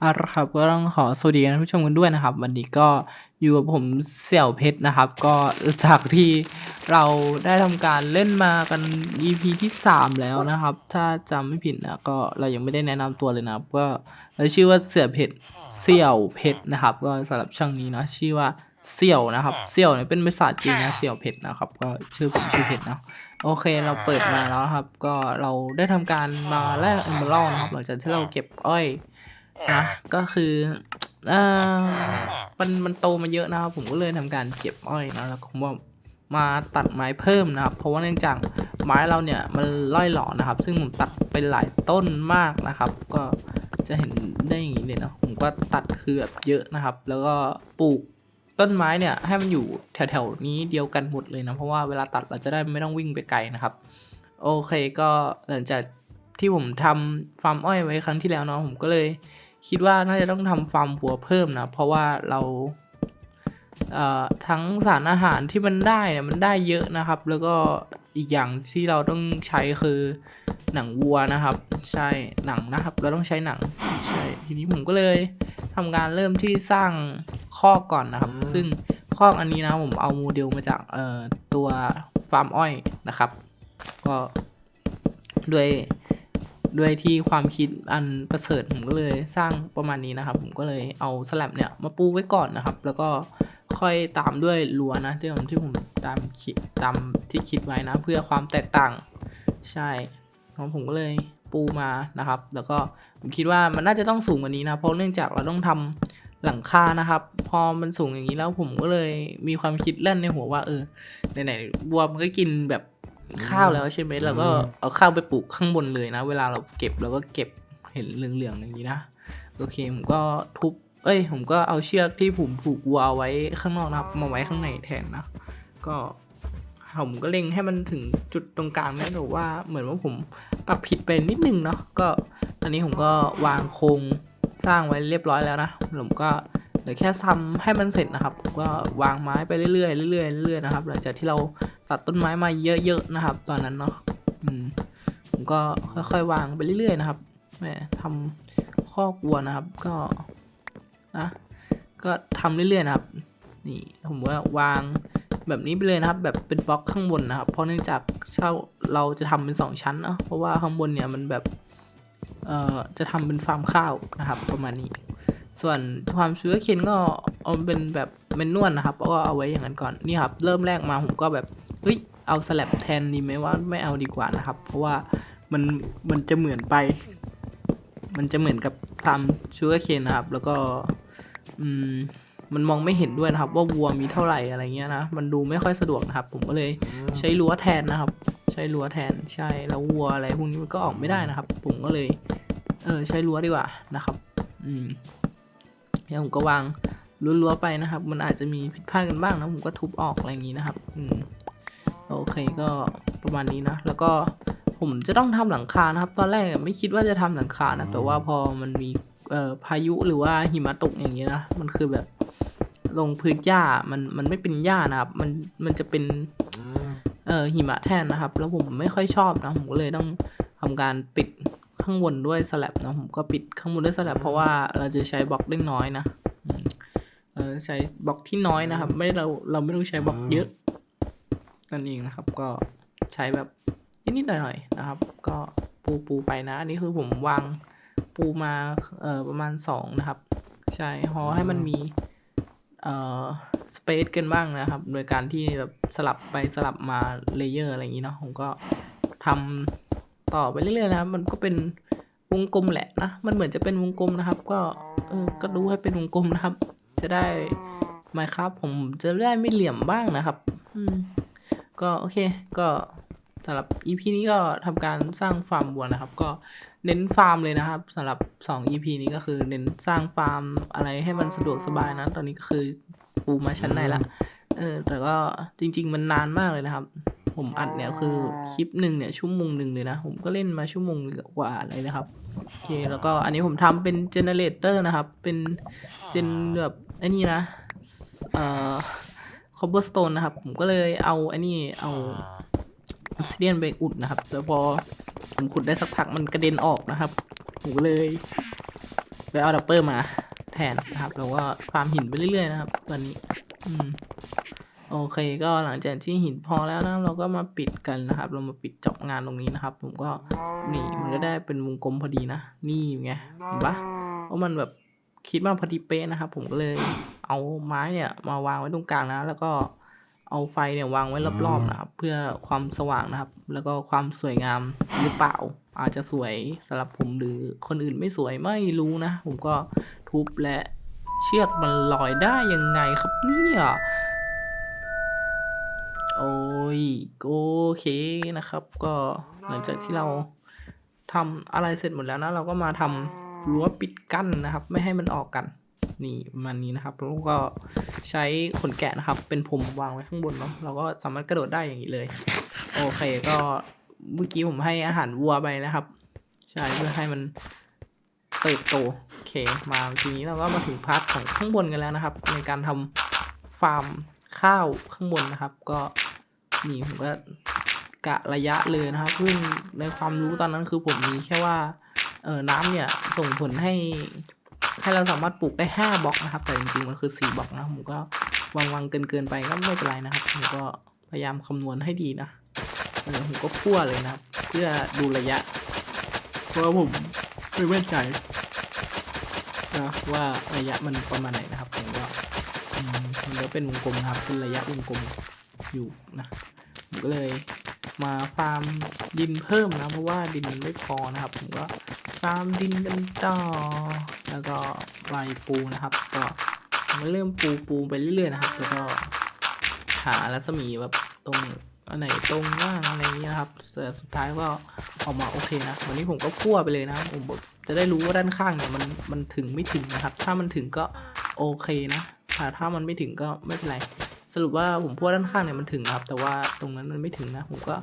เอาละครับก็ต้องขอสวัสดีท่านผู้ชมกันด้วยนะครับ วันนี้ก็อยู่กับผมเสี่ยวเพชรนะครับ ก็จากที่เราได้ทำการเล่นมากัน EP ที่ 3 แล้วนะครับ ถ้าจำไม่ผิดนะก็เรายังไม่ได้แนะนำตัวเลยนะครับ ก็เราชื่อว่าเสี่ยวเพชรเสี่ยวเพชรนะครับ ก็สำหรับช่องนี้เนาะชื่อว่าเสี่ยวนะครับเสี่ยวเนี่ยเป็นภาษาจีนนะเสี่ยวเพชรนะครับ ก็ชื่อผมชื่อเพชรเนาะโอเคเราเปิดมาแล้วครับ ก็เราได้ทำการมาแลกเอมเบอร์นะครับหลังจากที่เราเก็บอ้อย นะก็คือเอ่อมันมันโตมาเยอะนะครับผมก็เลยทำการเก็บอ้อยนะแล้วผมว่ามาตัดไม้เพิ่มนะครับ เพราะว่าเนื่องจากไม้เราเนี่ยมันล่อยหลอนะครับ ซึ่งผมตัดไปหลายต้นมากนะครับ ก็จะเห็นได้อย่างนี้เลยเนาะผมก็ตัดคือแบบเยอะนะครับ แล้วก็ปลูกต้นไม้เนี่ยให้มันอยู่แถวๆนี้เดียวกันหมดเลยนะเพราะว่าเวลาตัดเราจะได้ไม่ต้องวิ่งไปไกลนะครับ โอเคก็หลังจากที่ผมทำฟาร์มอ้อยไว้ครั้งที่แล้วเนาะผมก็เลย คิดว่าน่าจะต้องทำฟาร์มวัวเพิ่มนะ เพราะว่าเราเอ่อทั้งสารอาหารที่มันได้เนี่ยมันได้เยอะนะครับ แล้วก็อีกอย่างที่เราต้องใช้คือหนังวัวนะครับ ใช่หนังนะครับ เราต้องใช้หนังใช่ทีนี้ผมก็เลยทำการเริ่มที่สร้างคอกก่อนนะครับ ซึ่งคอกอันนี้นะผมเอาโมเดลมาจากเอ่อตัวฟาร์มอ้อยนะครับ ก็ด้วย ด้วยที่ความคิดอันประเสริฐผมก็เลยสร้างประมาณนี้นะครับ ผมก็เลยเอาสลับเนี่ยมาปูไว้ก่อนนะครับ แล้วก็ค่อยตามด้วยรั้วนะที่ผมที่ผมตามคิดตามที่คิดไว้นะ เพื่อความแตกต่างใช่ของผมก็เลยปูมานะครับ แล้วก็ผมคิดว่ามันน่าจะต้องสูงกว่านี้นะเพราะเนื่องจากเราต้องทำหลังคานะครับ พอมันสูงอย่างนี้แล้วผมก็เลยมีความคิดเล่นในหัวว่าเออไหนๆวัวมันก็กินแบบ ข้าวแล้วใช่ไหมเราก็เอาข้าวไปปลูกข้างบนเลยนะ เวลาเราเก็บเราก็เก็บเห็นเหลืองๆอย่างนี้นะโอเคผมก็ทุบ เอ้ย ผมก็เอาเชือกที่ผมผูกวัวไว้ข้างนอกนะครับมาไว้ข้างในแทนนะก็ผมก็เล็งให้มันถึงจุดตรงกลางนะแต่ว่าเหมือนว่าผมปรับผิดไปนิดนึงเนาะก็ตอนนี้ผมก็วางโครงสร้างไว้เรียบร้อยแล้วนะผมก็เหลือแค่ทำให้มันเสร็จนะครับผมก็วางไม้ไปเรื่อยๆเรื่อยๆเรื่อยๆนะครับ หลังจากที่เรา ตัดต้นไม้มาเยอะๆนะครับ ตอนนั้นเนาะอืมผมก็ค่อยๆวางไปเรื่อยๆนะครับแหมทำข้อกวัวนะครับ ก็นะก็ทำเรื่อยๆนะครับ นี่ผมว่าวางแบบนี้ไปเลยนะครับ แบบเป็นบล็อกข้างบนนะครับ เพราะเนื่องจากเช่าเราจะทำเป็นสองชั้นเนาะเพราะว่าข้างบนเนี่ยมันแบบเอ่อจะทำเป็นฟาร์มข้าวนะครับ ประมาณนี้ ส่วนความชูการ์เคนก็เอาเป็นแบบเมนนวลนะครับก็เอาไว้อย่างนั้นก่อนนี่ครับ เริ่มแรกมาผมก็แบบ เฮ้ยเอาสลับแทนดีไหมว่าไม่เอาดีกว่านะครับ เพราะว่ามันมันจะเหมือนไป มันจะเหมือนกับทำชูการ์เคนนะครับ แล้วก็อืมมันมองไม่เห็นด้วยนะครับ ว่าวัวมีเท่าไหร่อะไรเงี้ยนะมันดูไม่ค่อยสะดวกนะครับ ผมก็เลยใช้รั้วแทนนะครับ ใช้รั้วแทนใช่แล้ววัวอะไรพวกนี้มันก็ออกไม่ได้นะครับ ผมก็เลยเออใช้รั้วดีกว่านะครับ อืมแล้วผมก็วางรั้วๆไปนะครับ มันอาจจะมีผิดพลาดกันบ้างนะผมก็ทุบออกอะไรอย่างนี้นะครับ อืม โอเคก็ประมาณนี้นะ แล้วก็ผมจะต้องทำหลังคานะครับ ตอนแรกไม่คิดว่าจะทำหลังคานะ แต่ว่าพอมันมีเอ่อพายุหรือว่าหิมะตกอย่างเงี้ยนะ มันคือแบบลงพื้นหญ้ามันมันไม่เป็นหญ้านะครับ มันมันจะเป็นเอ่อหิมะแทนนะครับ แล้วผมไม่ค่อยชอบนะ ผมก็เลยต้องทำการปิดข้างบนด้วยสลับนะ ผมก็ปิดข้างบนด้วยสลับเพราะว่าเราจะใช้บล็อกได้น้อยนะอืมเราจะใช้บล็อกที่น้อยนะครับ ไม่ได้เราเราไม่ต้องใช้บล็อกเยอะ นั่นเองนะครับ ก็ใช้แบบนิดๆหน่อยๆนะครับ ก็ปูปูไปนะ อันนี้คือผมวางปูมาเอ่อประมาณสองนะครับ ใช่พอให้มันมีเอ่อสเปซกันบ้างนะครับ โดยการที่แบบสลับไปสลับมาเลเยอร์อะไรอย่างนี้เนาะผมก็ทำต่อไปเรื่อยๆนะครับ มันก็เป็นวงกลมแหละนะ มันเหมือนจะเป็นวงกลมนะครับ ก็เออก็ดูให้เป็นวงกลมนะครับ จะได้ไหมครับ ผมจะได้ไม่เหลี่ยมบ้างนะครับ อืม ก็โอเคก็สำหรับ EP นี้ก็ทำการสร้างฟาร์มวัวนะครับ ก็เน้นฟาร์มเลยนะครับสำหรับ 2 EP นี้ก็คือเน้นสร้างฟาร์มอะไรให้มันสะดวกสบายนะ ตอนนี้ก็คือปูมาชั้นในละเออแต่ก็จริง ๆ มันนานมากเลยนะครับ ผมอัดเนี่ยคือคลิปหนึ่งเนี่ยชั่วโมงหนึ่งเลยนะ ผมก็เล่นมาชั่วโมงกว่าเลยนะครับโอเคแล้วก็อันนี้ผมทำเป็นเจเนเรเตอร์นะครับ เป็นเจนแบบไอ้นี่นะเอ่อ คอบเบอร์สโตนนะครับ ผมก็เลยเอาไอ้นี่เอาออสเดียนไปอุดนะครับ แล้วพอผมขุดได้สักพักมันกระเด็นออกนะครับ ผมก็เลยไปเอาดับเบิลมาแทนนะครับ แล้วก็ฟาร์มหินไปเรื่อยๆนะครับ ตอนนี้ อืมโอเคก็หลังจากที่หินพอแล้วนะเราก็มาปิดกันนะครับ เรามาปิดจบงานตรงนี้นะครับ ผมก็นี่มันก็ได้เป็นวงกลมพอดีนะ นี่ไงเห็นปะเพราะมันแบบ คิดมาพอดีเป๊ะนะครับ ผมก็เลยเอาไม้เนี่ยมาวางไว้ตรงกลางนะแล้วก็เอาไฟเนี่ยวางไว้รอบๆนะครับ เพื่อความสว่างนะครับ แล้วก็ความสวยงามหรือเปล่า อาจจะสวยสำหรับผมหรือคนอื่นไม่สวยไม่รู้นะ ผมก็ทุบและเชือกมันลอยได้ยังไงครับเนี่ยโอ้ยโอเคนะครับ ก็หลังจากที่เราทำอะไรเสร็จหมดแล้วนะ เราก็มาทำ รั้วปิดกั้นนะครับ ไม่ให้มันออกกันนี่ประมาณนี้นะครับแล้วก็ใช้ขนแกะนะครับ เป็นผมวางไว้ข้างบนเนาะเราก็สามารถกระโดดได้อย่างนี้เลย โอเคก็เมื่อกี้ผมให้อาหารวัวไปนะครับ ใช่เพื่อให้มันเติบโตโอเคมาทีนี้เราก็มาถึงพาร์ทของข้างบนกันแล้วนะครับ ในการทำฟาร์มข้าวข้างบนนะครับ ก็นี่ผมก็กะระยะเลยนะครับซึ่งในความรู้ตอนนั้นคือผมมีแค่ว่า เออน้ำเนี่ยส่งผลให้ให้เราสามารถปลูกได้ห้าบล็อกนะครับ แต่จริงๆมันคือสี่บล็อกนะผมก็วางวางเกินเกินๆไปก็ไม่เป็นไรนะครับผมก็พยายามคำนวณให้ดีนะเออผมก็พั่วเลยนะครับ เพื่อดูระยะ เพราะว่าผมไม่แน่ใจนะว่าระยะมันประมาณไหนนะครับผมก็มันก็เป็นวงกลมนะครับเป็นระยะวงกลมอยู่นะผมก็เลยมาฟาร์มดินเพิ่มนะเพราะว่าดินมันไม่พอนะครับ ผมก็ ฟาร์มดินกันต่อ แล้วก็ใบปูนะครับ ก็มาเริ่มปูปูไปเรื่อยๆนะครับ แล้วก็หารัศมีแบบตรงอันไหนตรงว่างอะไรเงี้ยนะครับแต่สุดท้ายก็ออกมาโอเคนะวันนี้ผมก็พั่วไปเลยนะผมบอกจะได้รู้ว่าด้านข้างเนี่ยมันมันถึงไม่ถึงนะครับ ถ้ามันถึงก็โอเคนะแต่ถ้ามันไม่ถึงก็ไม่เป็นไรสรุปว่าผมพั่วด้านข้างเนี่ยมันถึงครับ แต่ว่าตรงนั้นมันไม่ถึงนะ ผมก็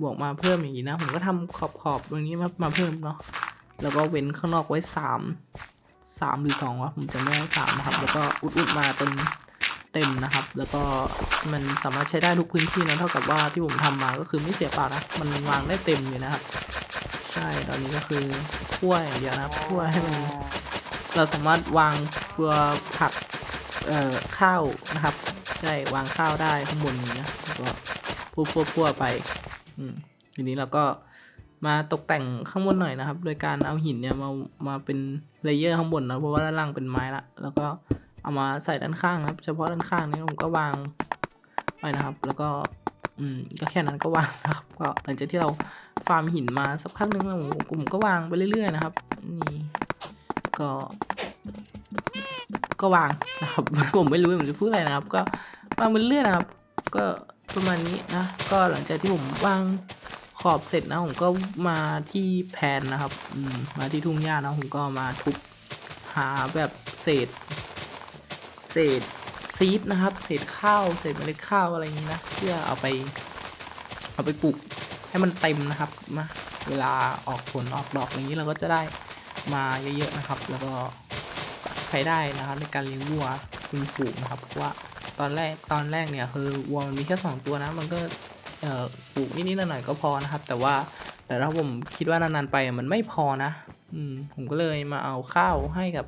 บวกมาเพิ่มอย่างนี้นะ ผมก็ทำขอบขอบตรงนี้มามาเพิ่มเนาะ แล้วก็เว้นข้างนอกไว้สามสามหรือสองวะผมจำไม่ได้สามนะครับ แล้วก็อุดๆมาจนเต็มนะครับ แล้วก็มันสามารถใช้ได้ทุกพื้นที่นะเท่ากับว่าที่ผมทำมาก็คือไม่เสียเปล่านะ มันวางได้เต็มเลยนะครับ ใช่ตอนนี้ก็คือคั่วอย่างเดียวนะครับคั่วให้มันเราสามารถวางตัวผักเอ่อข้าวนะครับใช่วางข้าวได้ข้างบนนี้นะแล้วก็คั่วคั่วคั่วไปอืมทีนี้เราก็ มาตกแต่งข้างบนหน่อยนะครับ โดยการเอาหินเนี่ยมามาเป็นเลเยอร์ข้างบนนะเพราะว่าด้านล่างเป็นไม้ละแล้วก็เอามาใส่ด้านข้างนะครับ เฉพาะด้านข้างนี้ผมก็วางไปนะครับ แล้วก็อืมก็แค่นั้นก็วางนะครับก็หลังจากที่เราฟาร์มหินมาสักพักหนึงแล้วผมผมก็วางไปเรื่อยๆนะครับนี่ก็ ก็วางนะครับผมไม่รู้ผมจะพูดอะไรนะครับ ก็วางไปเรื่อยนะครับ ก็ประมาณนี้นะก็หลังจากที่ผมวาง ขอบเสร็จนะผมก็มาที่แพนนะครับอืมมาที่ทุ่งหญ้านะผมก็มาทุบหาแบบเศษ เศษซีดนะครับ เศษข้าวเศษเมล็ดข้าวอะไรอย่างนี้นะเพื่อเอาไป เอาไปปลูกให้มันเต็มนะครับมาเวลาออกผลออกดอกอย่างนี้เราก็จะได้มาเยอะๆนะครับ แล้วก็ใช้ได้นะครับในการเลี้ยงวัวคุณฝูงนะครับเพราะว่าตอนแรกตอนแรกเนี่ยคือวัวมันมีแค่สองตัวนะมันก็ ปลูกนิดๆหน่อยๆก็พอนะครับ แต่ว่าแต่ถ้าผมคิดว่านานๆไปมันไม่พอนะอืมผมก็เลยมาเอาข้าวให้กับ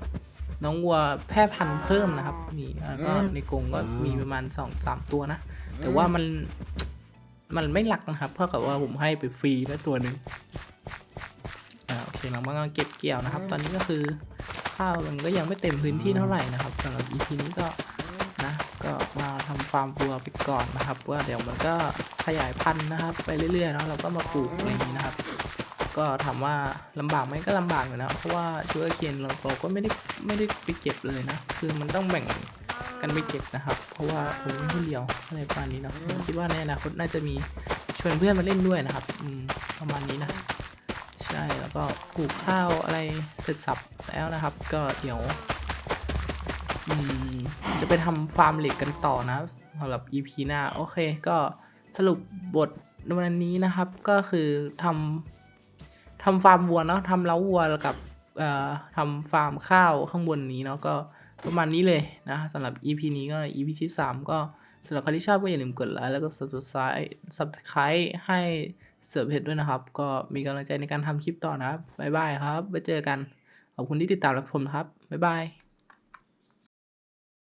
น้องวัวแพร่พันธุ์เพิ่มนะครับนี่แล้วก็ในกรงก็มีประมาณสองสามตัวนะ แต่ว่ามันมันไม่หลักนะครับเพราะกับว่าผมให้ไปฟรีแล้วตัวหนึ่งอ่าโอเคเรามาเก็บเกี่ยวนะครับ ตอนนี้ก็คือข้าวมันก็ยังไม่เต็มพื้นที่เท่าไหร่นะครับสำหรับ EP นี้ก็นะก็มา ทำฟาร์มวัวไปก่อนนะครับ ว่าเดี๋ยวมันก็ขยายพันธุ์นะครับ ไปเรื่อยๆเนาะเราก็มาปลูกอะไรอย่างนี้นะครับ ก็ถามว่าลำบากไหมก็ลำบากอยู่นะเพราะว่าชูเอเคนเราเราก็ไม่ได้ไม่ได้ไปเก็บเลยนะ คือมันต้องแบ่งกันไปเก็บนะครับ เพราะว่าผมเป็นผู้เดียวอะไรประมาณนี้เนาะคิดว่าในอนาคตน่าจะมีชวนเพื่อนมาเล่นด้วยนะครับอืมประมาณนี้นะใช่แล้วก็ปลูกข้าวอะไรเสร็จสับแล้วนะครับ ก็เดี๋ยว จะไปทำฟาร์มเหล็กกันต่อนะสำหรับ EP หน้า โอเค ก็สรุปบทวันนี้นะครับ ก็คือทำทำฟาร์มวัวเนาะทำเล้าวัวกับทำฟาร์มข้าวข้างบนนี้เนาะก็ประมาณนี้เลยนะสำหรับ EP นี้ก็ EP ที่ 3 ก็สำหรับใครที่ชอบก็อย่าลืมกดไลค์แล้วก็ subscribe subscribe ให้เสือเพชรด้วยนะครับ ก็มีกำลังใจในการทำคลิปต่อนะครับบ๊ายบายครับไว้เจอกัน ขอบคุณที่ติดตามรับชมครับบ๊ายบาย